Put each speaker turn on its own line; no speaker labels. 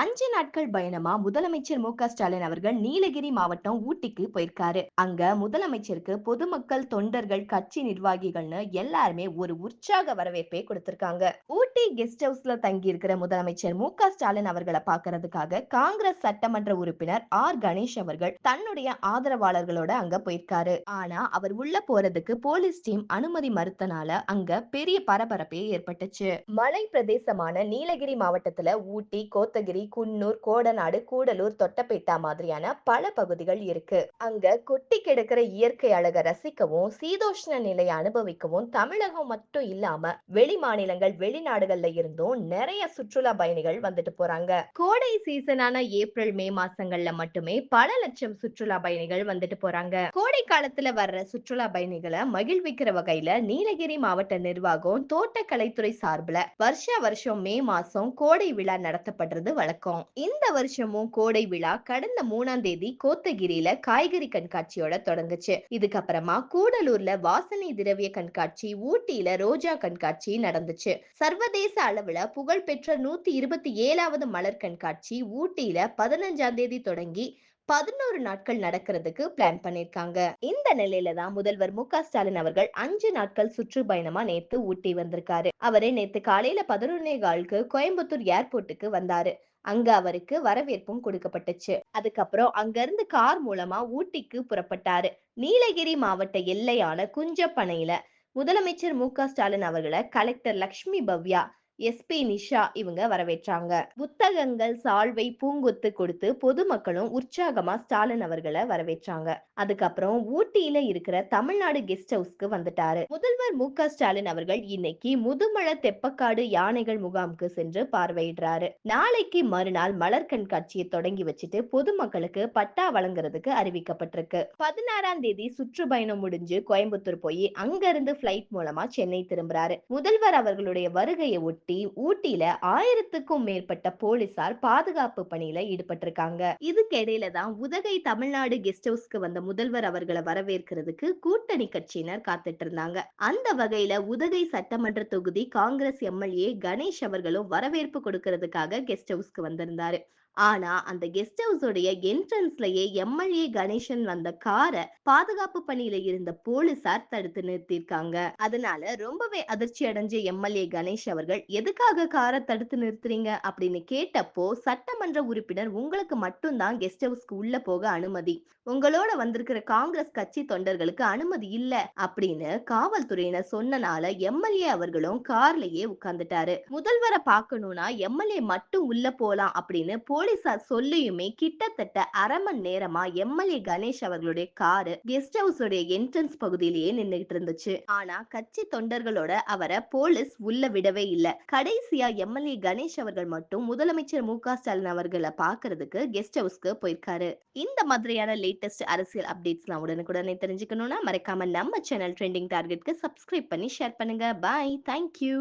அஞ்சு நாட்கள் பயணமா முதலமைச்சர் மு ஸ்டாலின் அவர்கள் நீலகிரி மாவட்டம் ஊட்டிக்கு போயிருக்காரு. அங்க முதலமைச்சருக்கு பொதுமக்கள் தொண்டர்கள் கட்சி நிர்வாகிகள்னு எல்லாருமே ஒரு உற்சாக வரவேற்பை கொடுத்திருக்காங்க. ஊட்டி கெஸ்ட் ஹவுஸ்ல தங்கி இருக்கிற முதலமைச்சர் மு ஸ்டாலின் அவர்களை பார்க்கறதுக்காக காங்கிரஸ் சட்டமன்ற உறுப்பினர் ஆர் கணேஷ் அவர்கள் தன்னுடைய ஆதரவாளர்களோட அங்க போயிருக்காரு. ஆனா அவர் உள்ள போறதுக்கு போலீஸ் டீம் அனுமதி மறுத்தனால அங்க பெரிய பரபரப்பே ஏற்பட்டுச்சு. மலை பிரதேசமான நீலகிரி மாவட்டத்துல ஊட்டி கோத்தகிரி குன்னூர் கோடநாடு கூடலூர் தொட்டப்பேட்டா மாதிரியான பல பகுதிகள் இருக்கு. அங்க கொட்டி கிடக்கிற இயற்கை அழக ரசிக்கவும் சீதோஷ்ண நிலையை அனுபவிக்கவும் தமிழகம் மட்டும் இல்லாம வெளி மாநிலங்கள் வெளிநாடுகள்ல இருந்தும் நிறைய சுற்றுலா பயணிகள் வந்துட்டு போறாங்க. கோடை சீசனான ஏப்ரல் மே மாசங்கள்ல மட்டுமே பல லட்சம் சுற்றுலா பயணிகள் வந்துட்டு போறாங்க. கோடை காலத்துல வர்ற சுற்றுலா பயணிகளை மகிழ்விக்கிற வகையில நீலகிரி மாவட்ட நிர்வாகம் தோட்டக்கலைத்துறை சார்பில் வருஷ வருஷம் மே மாசம் கோடை விழா நடத்தப்படுறது வழக்கம். இந்த வருஷமும் கோடை விழா கடந்த மூணாம் தேதி கோத்தகிரியில காய்கறி கண்காட்சியோட தொடங்குச்சு. இதுக்கப்புறமா கூடலூர்ல வாசனை திரவிய கண்காட்சி ஊட்டியில ரோஜா கண்காட்சி நடந்துச்சு. சர்வதேச அளவுல புகழ்பெற்ற நூத்தி இருபத்தி ஏழாவது மலர் கண்காட்சி ஊட்டியில பதினஞ்சாம் தேதி தொடங்கி பதினோரு நாட்கள் நடக்கிறதுக்கு பிளான் பண்ணிருக்காங்க. இந்த நிலையில தான் முதல்வர் மு க ஸ்டாலின் அவர்கள் அஞ்சு நாட்கள் சுற்றுப்பயணமா நேத்து ஊட்டி வந்திருக்காரு. அவரே நேத்து காலையில பதினொன்னே காலுக்கு கோயம்புத்தூர் ஏர்போர்ட்டுக்கு வந்தாரு. அங்க அவருக்கு வரவேற்பும் கொடுக்கப்பட்டுச்சு. அதுக்கப்புறம் அங்க இருந்து கார் மூலமா ஊட்டிக்கு புறப்பட்டாரு. நீலகிரி மாவட்ட எல்லையான குஞ்சப்பனையில முதலமைச்சர் மு க ஸ்டாலின் அவர்களை கலெக்டர் லக்ஷ்மி பவ்யா எஸ்பி நிஷா இவங்க வரவேற்றாங்க. புத்தகங்கள் சால்வை பூங்கொத்து கொடுத்து பொதுமக்களும் உற்சாகமா ஸ்டாலின் அவர்களை வரவேற்றாங்க. அதுக்கப்புறம் ஊட்டியில இருக்கிற தமிழ்நாடு கெஸ்ட் ஹவுஸ்க்கு வந்துட்டாரு. முதல்வர் மு. க. ஸ்டாலின் அவர்கள் இன்னைக்கு முதுமலை தெப்பக்காடு யானைகள் முகாமுக்கு சென்று பார்வையிடுறாரு. நாளைக்கு மறுநாள் மலர் கண்காட்சியை தொடங்கி வச்சுட்டு பொதுமக்களுக்கு பட்டா வழங்குறதுக்கு அறிவிக்கப்பட்டிருக்கு. பதினாறாம் தேதி சுற்றுப்பயணம் முடிஞ்சு கோயம்புத்தூர் போய் அங்க இருந்து பிளைட் மூலமா சென்னை திரும்புறாரு. முதல்வர் அவர்களுடைய வருகையை ஒட்டி ஊட்டியில ஆயிரத்துக்கும் மேற்பட்ட போலீசார் பாதுகாப்பு பணியில ஈடுபட்டிருக்காங்க. இதுக்கிடையில தான் உதகை தமிழ்நாடு கெஸ்ட் ஹவுஸ்க்கு வந்த முதல்வர் அவர்களை வரவேற்கிறதுக்கு கூட்டணி கட்சியினர் காத்துட்டு இருந்தாங்க. அந்த வகையில உதகை சட்டமன்ற தொகுதி காங்கிரஸ் எம்எல்ஏ கணேஷ் அவர்களும் வரவேற்பு கொடுக்கறதுக்காக கெஸ்ட் ஹவுஸ்க்கு வந்திருந்தாரு. ஆனா அந்த கெஸ்ட் ஹவுஸோடைய என்ட்ரன்ஸ்லயே எம்எல்ஏ கணேசன் வந்த காரை பாதுகாப்பு பணியில இருந்த போலீசார் தடுத்து நிறுத்திருக்காங்க அதனால ரொம்பவே அதிர்ச்சி அடைஞ்ச எம்எல்ஏ கணேஷ் அவர்கள் எதுக்காக காரை தடுத்து நிறுத்துறீங்க? அப்படின்னு கேட்டப்போ சட்டமன்ற உறுப்பினர் உங்களுக்கு மட்டும்தான் கெஸ்ட் ஹவுஸ்க்கு உள்ள போக அனுமதி. உங்களோட வந்திருக்கிற காங்கிரஸ் கட்சி தொண்டர்களுக்கு அனுமதி இல்ல. அப்படின்னு காவல்துறையினர் சொன்னனால எம்எல்ஏ அவர்களும் கார்லயே உட்கார்ந்துட்டாரு. முதல்வரை பார்க்கணும்னா எம்எல்ஏ மட்டும் உள்ள போலாம் அப்படின்னு போலீசார் சொல்லியுமே கிட்டத்தட்ட அரை மணி நேரமா எம்எல்ஏ கணேஷ் அவர்களுடைய காரு கெஸ்ட் ஹவுஸ் உடைய என்ட்ரன்ஸ் பகுதியிலேயே நின்னுகிட்டு இருந்துச்சு. ஆனா கட்சி தொண்டர்களோட அவரை போலீஸ் உள்ள விடவே இல்ல. கடைசியா எம்எல்ஏ கணேஷ் அவர்கள் மட்டும் முதலமைச்சர் மு க ஸ்டாலின் அவர்களை பாக்குறதுக்கு கெஸ்ட் ஹவுஸ்க்கு போயிருக்காரு. இந்த மாதிரியான லேட்டஸ்ட் அரசியல் அப்டேட்ஸ்லாம் உடனுக்குடனே தெரிஞ்சுக்கணும்னா மறக்காம நம்ம சேனல் ட்ரெண்டிங் டார்கெட்க்கு சப்ஸ்கிரைப் பண்ணி ஷேர் பண்ணுங்க. Bye thank you